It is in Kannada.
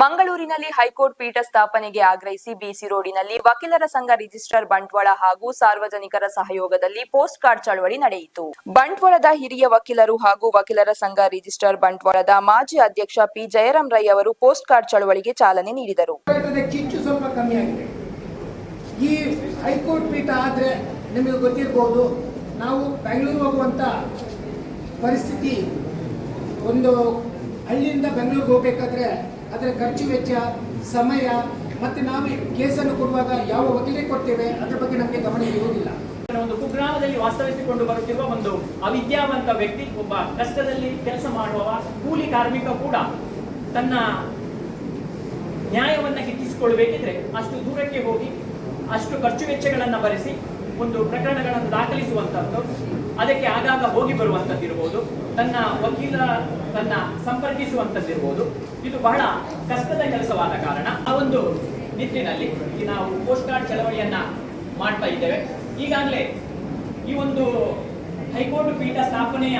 ಮಂಗಳೂರಿನಲ್ಲಿ ಹೈಕೋರ್ಟ್ ಪೀಠ ಸ್ಥಾಪನೆಗೆ ಆಗ್ರಹಿಸಿ ಬಿಸಿ ರೋಡಿನಲ್ಲಿ ವಕೀಲರ ಸಂಘ ರಿಜಿಸ್ಟ್ರಾರ್ ಬಂಟ್ವಾಳ ಹಾಗೂ ಸಾರ್ವಜನಿಕರ ಸಹಯೋಗದಲ್ಲಿ ಪೋಸ್ಟ್ ಕಾರ್ಡ್ ಚಳವಳಿ ನಡೆಯಿತು. ಬಂಟ್ವಾಳದ ಹಿರಿಯ ವಕೀಲರು ಹಾಗೂ ವಕೀಲರ ಸಂಘ ರಿಜಿಸ್ಟ್ರಾರ್ ಬಂಟ್ವಾಳದ ಮಾಜಿ ಅಧ್ಯಕ್ಷ ಪಿ. ಜಯರಾಮ್ ರೈ ಅವರು ಪೋಸ್ಟ್ ಕಾರ್ಡ್ ಚಳವಳಿಗೆ ಚಾಲನೆ ನೀಡಿದರು. ಈ ಹೈಕೋರ್ಟ್ ಪೀಠ ಆದ್ರೆ ನಿಮಗೆ ಗೊತ್ತಿರ್ಬೋದು ನಾವು ಬೆಂಗಳೂರು ಹೋಗುವಂಥ ಪರಿಸ್ಥಿತಿ ಒಂದು ಹಳ್ಳಿಯಿಂದ ಬೆಂಗಳೂರಿಗೆ ಹೋಗಬೇಕಾದ್ರೆ ಅದರ ಖರ್ಚು ವೆಚ್ಚ, ಸಮಯ ಮತ್ತು ನಾವು ಕೇಸನ್ನು ಕೊಡುವಾಗ ಯಾವ ವಕೀಲಿಗೆ ಕೊಡ್ತೇವೆ ಅದರ ಬಗ್ಗೆ ನಮಗೆ ಗಮನ ಇರುವುದಿಲ್ಲ. ಒಂದು ಕುಗ್ರಾಮದಲ್ಲಿ ವಾಸ್ತವಿಸಿಕೊಂಡು ಬರುತ್ತಿರುವ ಒಂದು ಅವಿದ್ಯಾವಂತ ವ್ಯಕ್ತಿ, ಒಬ್ಬ ಕಷ್ಟದಲ್ಲಿ ಕೆಲಸ ಮಾಡುವವ, ಕೂಲಿ ಕಾರ್ಮಿಕ ಕೂಡ ತನ್ನ ನ್ಯಾಯವನ್ನು ಹೆಚ್ಚಿಸಿಕೊಳ್ಳಬೇಕಿದ್ರೆ ಅಷ್ಟು ದೂರಕ್ಕೆ ಹೋಗಿ ಅಷ್ಟು ಖರ್ಚು ವೆಚ್ಚಗಳನ್ನು ಭರಿಸಿ ಒಂದು ಪ್ರಕರಣಗಳನ್ನು ದಾಖಲಿಸುವಂತದ್ದು ಅದಕ್ಕೆ ಆಗಾಗ ಹೋಗಿ ಬರುವಂತದ್ದಿರಬಹುದು ತನ್ನ ವಕೀಲ ತನ್ನ ಸಂಪರ್ಕಿಸುವಂತದ್ದಿರಬಹುದು ಇದು ಬಹಳ ಕಷ್ಟದ ಕೆಲಸವಾದ ಕಾರಣ ಆ ಒಂದು ನಿಟ್ಟಿನಲ್ಲಿ ನಾವು ಪೋಸ್ಟ್ ಕಾರ್ಡ್ ಚಳವಳಿಯನ್ನ ಮಾಡ್ತಾ ಇದ್ದೇವೆ. ಈಗಾಗಲೇ ಈ ಒಂದು ಹೈಕೋರ್ಟ್ ಪೀಠ ಸ್ಥಾಪನೆಯ